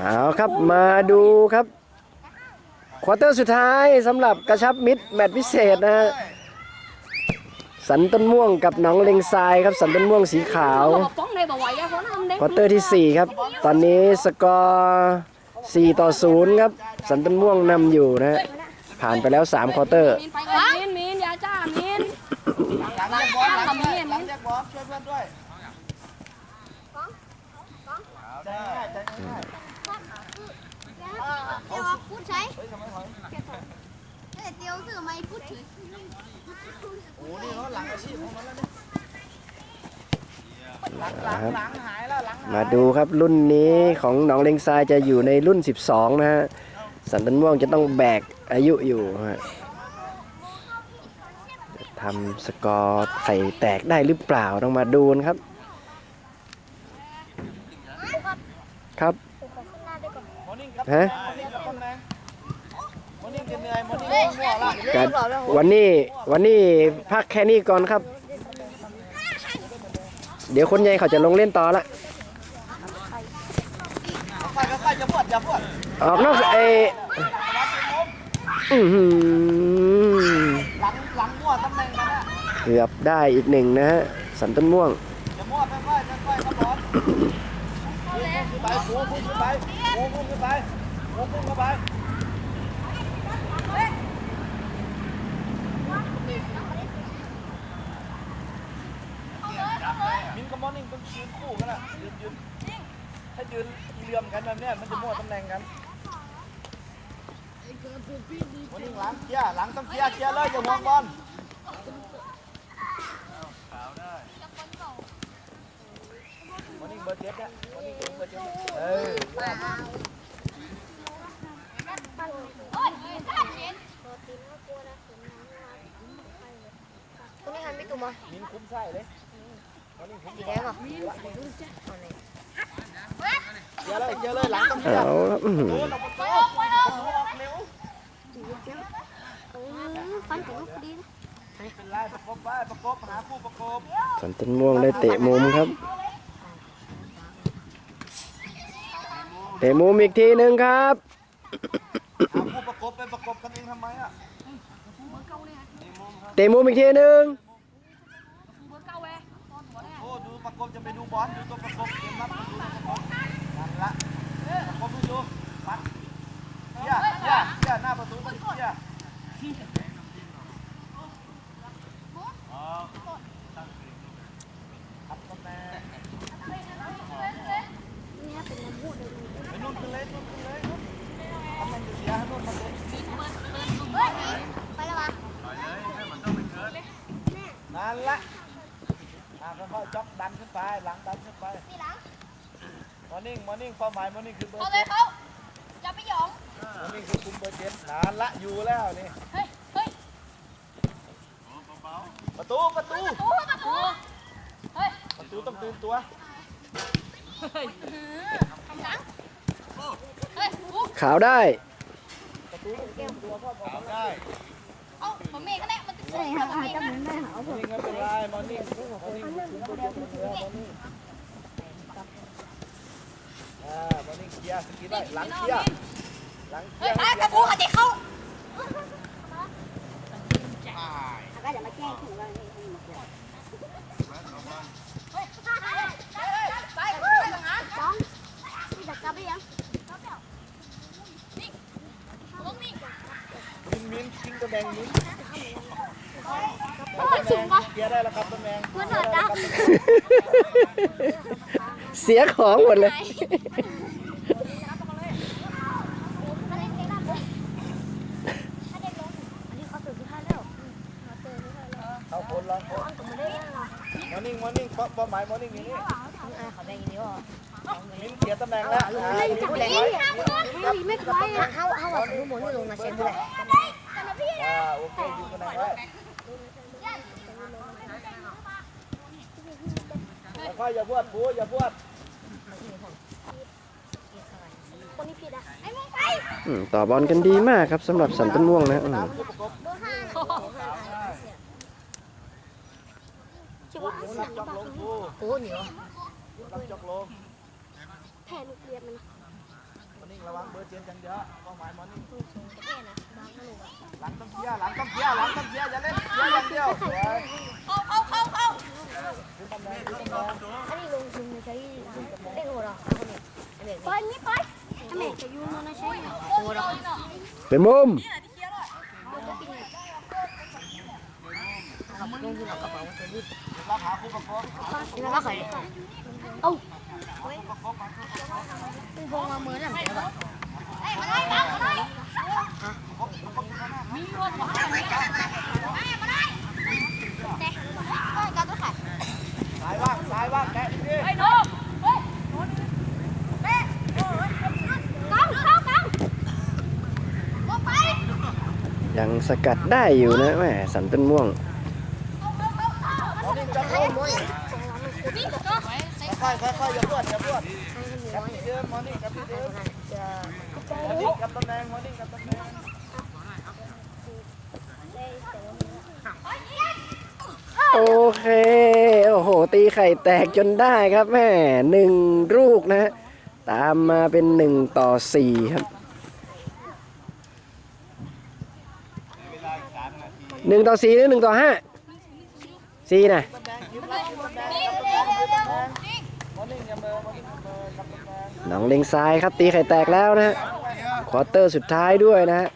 เอาครับมาดูครับ ควอเตอร์สุดท้ายสำหรับกระชับมิตรแมตช์พิเศษนะฮะสันต้นม่วงกับหนองเลงทรายครับ สันต้นม่วงสีขาว ควอเตอร์ทีสี่ 4 ครับ ตอนนี้สกอร์ 4 ต่อ 0 ครับ สันต้นม่วงนำอยู่นะฮะผ่านไปแล้ว 3 ควอเตอร์ มีนไปกันมีนมีนอยาจ้ามีนหลังแยกบอลหลังแยกบอลช่วยเพื่อนด้วยใจง่ายใจง่าย เดี๋ยวพูดใช้เฮ้ยทำไมถอยแต่เดี๋ยวสื่อไม่พูดถึงโอ้นี่เขาหลังอาชีพของมันแล้วเนี่ยหลังหลังหลังหายแล้วหลังหายมาดูครับรุ่นนี้ของหนองเลงทรายจะอยู่ในรุ่น 12 นะฮะ สันต้นม่วงจะต้องแบกอายุอยู่ฮะจะทำสกอร์ไข่แตกได้หรือเปล่าต้องมาดูนะครับ ครับมอร์นิ่งครับฮะ กันวันนี้วันนี้พักแค่นี้ก่อนครับ เดี๋ยวคนใหญ่เขาจะลงเล่นต่อละค่อยๆค่อยๆจะปวดจะปวดออกนอกเอออื้อหือหลังหลังมั่วตำแหน่งกันนะเกือบได้อีกหนึ่งนะฮะสันต้นม่วงจะมั่วค่อยๆค่อยๆครับบอลขึ้นไปโค้งขึ้นไปโค้งขึ้นไปโค้งขึ้นไป มินกับมอร์นิ่ต้องยืนคู่กันอะยืนยืนถ้ายืนเหลื่อมกันแบบเนี้ยมันจะมั่วตำแหน่งกันมอร์นิ่งหลังเคลียร์หลังต้องเคลียร์เคลียร์เลยอย่าห่วงบอลมอร์นิ่งเบอร์เจ็ดนี่ยมอร์นิ่งเบอร์เจ็ดเออ ตรงนี้หันไม่ถูกมั้ยมินคุ้มไส้เลยมอร์นิ่งคุ้มสีแดงเหรอเยอะเลยเยอะเลยหลังต้องเคลียร์เอาละอื้อหือโดนออกประตูประตูออกเร็วฟันถึงลูกดีเป็นไรประกบไปประกบหาคู่ประกบสันต้นม่วงได้เตะมุมครับเตะมุมอีกทีหนึ่งครับ กบไปประกบกันเองทำไมอะเตะมุมอีกทีหนึ่งเบอร์เก้าเว้ยโอ้ดูประกบจะไปดูบอลดูตัวประกบเกมรับดูตัวประกบนั่นละประกบดูดูปัดเยี่ยเยี่ยเยี่ยหน้าประตูต้องเยี่ยครับตำแหน่งไปนู่นขึ้นเลยนู่นขึ้นเลยนู่น ไปแล้ววะนั่นละอ่าค่อยๆจ็อกดันขึ้นไป หลังดันขึ้นไปสีหลัง มอร์นิ่ง มอร์นิ่ง เป้าหมาย มอร์นิ่งคือเบอร์เขาเลเจ็ยดเขาอย่าไปหยอง มอร์นิ่งคือคุมเบอร์เจ็ดนั่นละ อยู่แล้วนี่ เฮ้ย เฮ้ยประตู ประตู ประตูประตู เฮ้ยประตูต้องตื่นตัว ทำหลัง เฮ้ยปุ๊บขาวได้ ประตูต้องตื่นตัวได้เอ้าผมเมฆก็ได้มันจะใช่ค่ะหาจับมันได้หามอร์นิ่ไม่เป็นไรมอร์นิ่มอร์นิ่งคุมเบอร์เจ็ดคนเดียวมอร์นิ่งอ่ามอนิ่เคลียร์สกิลได้หลังเคลียร์หลังเคลีเฮ้ยยร์ไอ้กระปูเขาจะเข้าก็จะมาแก้ถูกว่าเฮ้ยไปไปไปทางนั้น สองนี่ดักกลับไปยัง ลงนี่ มินมินทิ้งตัว แดงมินโอ้ยสูงปะเคลียร์ได้แล้วครับตัวแดงเพื่อนหน่อยดักเสียของหมดเลยมาเล่นเกมรับเลยถ้าเด็กลงอันนี้เขาตื่นที่ห้าแล้วเขาตื่นที่ห้าแล้วเอาคนลองคนผมไม่ได้ยังหรอมอร์นิ่งมอร์นิ่งเป้าหมายมอร์นิ่งอยู่นี่เขาแบ่งอย่างนี้วะมินเสียตำแหน่งแล้วอ่าไม่มินจับผู้ไม่เล่นได้ไว้ไม่ไม่ควายอะเขาเขาบอกคือหมุนลงมาเช็ดด้วย อ่าโอเคอยู่ตำแหน่งไว้ค่อยอย่าพวดปูอย่าพวดคนนี้ผิดอะไอ้มึงไปอืมต่อบอลกันดีมากครับสำหรับสันต้นม่วงนะอืมเบอร์ห้าชิวะปูรับจอกลงปูโอ้เหนียวรับลงแผ่ลูกเรียนมัน นิ่งระวังเบอร์เจนจังเยอะเป้าหมายมอร์นิ่งแค่นะบางก็รู้อะหลังต้องเคลียร์หลังต้องเคลียร์หลังต้องเคลียร์อย่าเล่นเคลียร์อย่างเดียวสวยเข้าเข้าเข้าเข้าขึ้นตำแหน่งขึ้นตำแหน่งอันนี้ลงทุนใช้เล่นหัวเราคนนี้อันนี้ไปนี่ไปทำไมจะยุ่งมันใช้หัวเราเป็นมุมครับลงทุนเอา กระเป๋าใส่บุ้รับหาคู่ประกบแล้วก็ขายเอ้าเป็นพวงมาเมือนอะไรแบบสายว่างสายว่างแตะดิไอ้โน้เฮ้ยเป๊ะกังเข้ากังลงไปยังสกัดได้อยู่นะแหมสันต้นม่วง ค่อยๆค่อยอย่าพวดอย่าพวดกับที่เดิมมอร์นิ่งกับที่เดิมมอร์นิ่งกับตำแหน่งมอร์นิ่งกับตำแหน่งโอเค โอ้โห ตีไข่แตกจนได้ครับแม่หนึ่งลูกนะ ตามมาเป็นหนึ่งต่อสี่ครับหนึ่งต่อสี่หรือหนึ่งต่อห้าสี่นะ น้องเล็งซ้ายครับตีไข่แตกแล้วนะฮะควอเตอร์สุดท้ายด้วยนะฮะ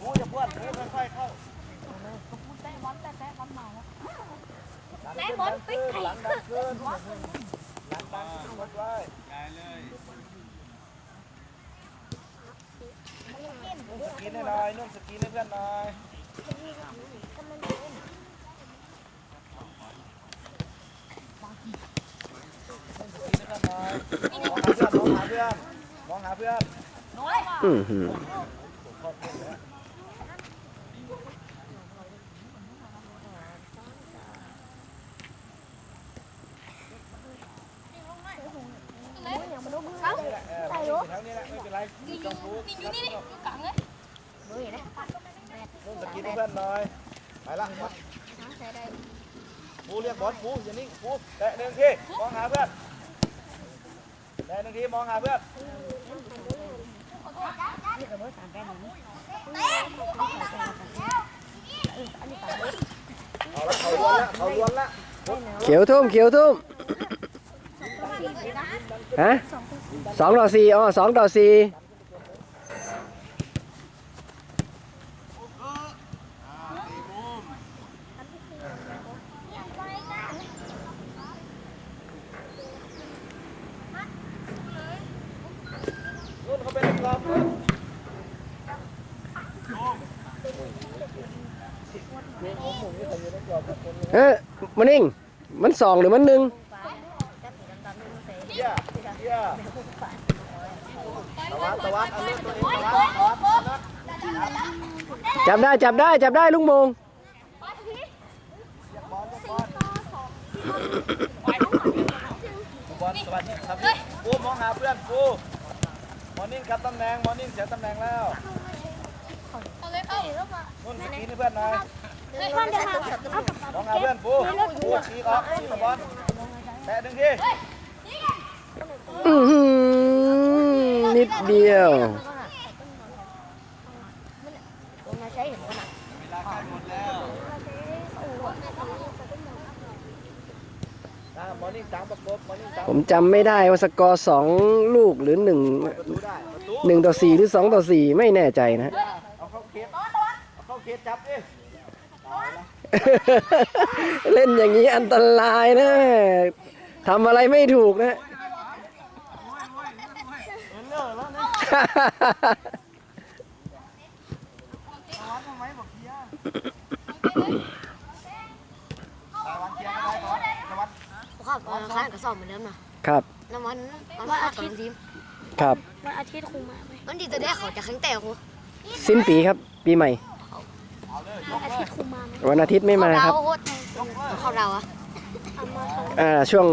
โอ้อย่าพวดค่อยๆเข้า ไหนบอลปิ๊กไข่ หลังดังขึ้นหลังดังขึ้นวัดไว้สกินให้หน่อยนุ่มสกินให้เพื่อนหน่อยมองหาเพื่อน มองหาเพื่อนมองหาเพื่อนน้อยอือหือเอออยู่แถวนี้แหละไม่เป็นไรกังฟูนี่อยู่นี่นี่อยู่กลางเลยมือเห็นไหมนุ่มสกินให้เพื่อนหน่อยไปละมาฟูเรียกบอลฟูอย่านิ่งฟูแตะหนึ่งทีมองหาเพื่อน แตะหนึ่งทีมองหาเพื่อนนี่กับมือสามแป้งหนึ่งเอาละเขาล้วนละเขาล้วนละเขียวทุ่มเขียวทุ่มฮะสองต่อสี่อ๋อสองต่อสี่ นุ่นเขาเป็นกรอบนุ่น เออมันนิ่ง มันสองหรือมันหนึ่งเยี่ยเยี่ยตะวันตะวันเอาเลือดตัวเองตะวันตะวันตะวันจับได้จับได้จับได้ลุงโมงบอลบอลบอลสวัสดีครับฟูมองหาเพื่อนฟูมอร์นิ่งกลับตำแหน่งมอร์นิ่งเสียตำแหน่งแล้วเอาเลยเอานุ่นสกินให้เพื่อนหน่อย มันจะมาเอากระเป๋ามองหาเพื่อนฟูฟูฉีกออกฉีกบอลแตะหนึ่งทีอื้อหือนิดเดียวมันมาใช้เห็นขนาดเวลาใกล้หมดแล้วมอร์นิ่งตามประกบมอร์นิ่งตามผมจำไม่ได้ว่าสกอร์สองลูกหรือหนึ่งประตูได้ประตูหนึ่งต่อสี่หรือสองต่อสี่ไม่แน่ใจนะเอาเข้าเขตเอาเข้าเขตจับดิ เล่นอย่างนี้อันตรายนะทำอะไรไม่ถูกนะเลิกแล้วเคียร์ตะวันเคียร์ก็ได้ก่อนตะวันครับค้างกระสอบเหมือนเดิมนะครับน้ำมันมันฟาดกับทีมครับวันอาทิตย์คงมาไหมวันดีจะได้เขาจะแข็งแต่ครูสิ้นปีครับ ปีใหม่อาทิตย์คงมาไหม วันอาทิตย์ไม่มาครับโคตรเขาดาวอะอ่าช่วง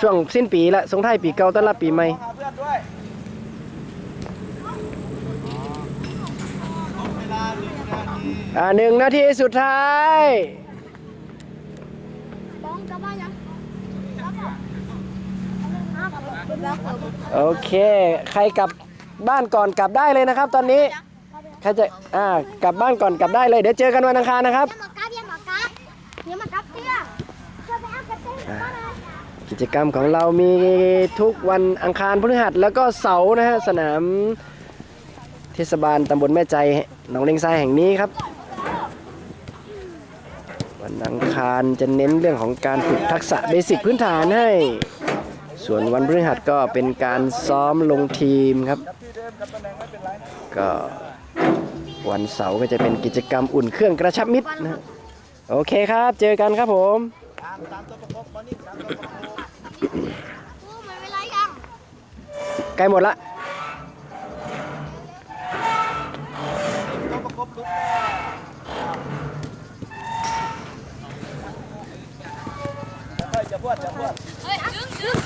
ช่วงสิ้นปีละส่งท้ายปีเก่าต้อนรับปีใหม่หาเพื่อนด้วยเวลาหนึ่งนาทีอ่าหนึ่งนาทีสุดท้ายบ้องกลับบ้านยังกลับบ้านกลับบ้านโอเค ใครกลับบ้านก่อนกลับได้เลยนะครับ ตอนนี้ใครจะอ่ากลับบ้านก่อนกลับได้เลยเดี๋ยวเจอกันวันอังคารนะครับ กิจกรรมของเรามีทุกวันอังคารพฤหัสแล้วก็เสาร์นะฮะสนามเทศบาลตำบลแม่ใจหนองเลงทรายแห่งนี้ครับ วันอังคารจะเน้นเรื่องของการฝึกทักษะเบสิกพื้นฐานให้ ส่วนวันพฤหัสก็เป็นการซ้อมลงทีมครับ ก็วันเสาร์ก็จะเป็นกิจกรรมอุ่นเครื่องกระชับมิตรนะ โอเคครับ เจอกันครับผม ตามตามตัวประกบมานี่ตามตัวประกบกูมันเวลายังใกล้หมดละ ตัวประกบลุกค่อยๆจะพวดจะพวดเฮ้ยดึงดึง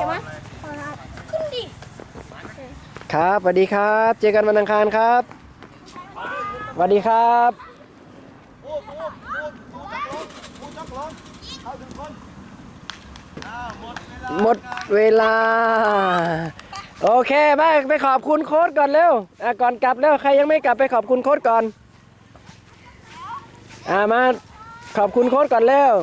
จะมาขึ้นดิครับสวัสดีครับ เจอกันวันอังคารครับสวัสดีครับ พูดพูดพูดพูดจักรลงพูดจักรลงเข้าถึงคนอ้าว หมดเวลาหมดเวลา โอเคไปไปขอบคุณโค้ดก่อนเร็วอะก่อนกลับแล้วใครยังไม่กลับไปขอบคุณโค้ดก่อนอ่ามาขอบคุณโค้ดก่อนเร็ว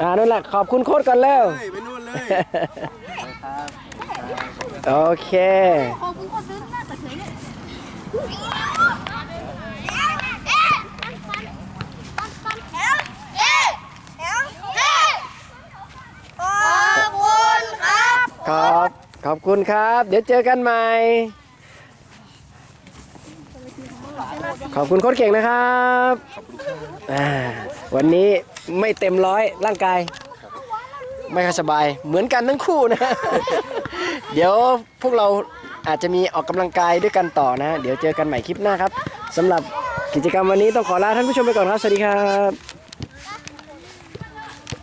อ่านั่นแหละขอบคุณโค้ดก่อนเร็วไปนู่นเลยโอเค ขอบขอบคุณครับ เดี๋ยวเจอกันใหม่ ขอบคุณโค้ชเก่งนะครับอ่าวันนี้ไม่เต็มร้อยร่างกาย ไม่ค่อยสบายเหมือนกันทั้งคู่นะ เดี๋ยวพวกเรา อาจจะมีออกกำลังกายด้วยกันต่อนะ เดี๋ยวเจอกันใหม่คลิปหน้าครับสำหรับกิจกรรมวันนี้ต้องขอลาท่านผู้ชมไปก่อนครับ สวัสดีครับ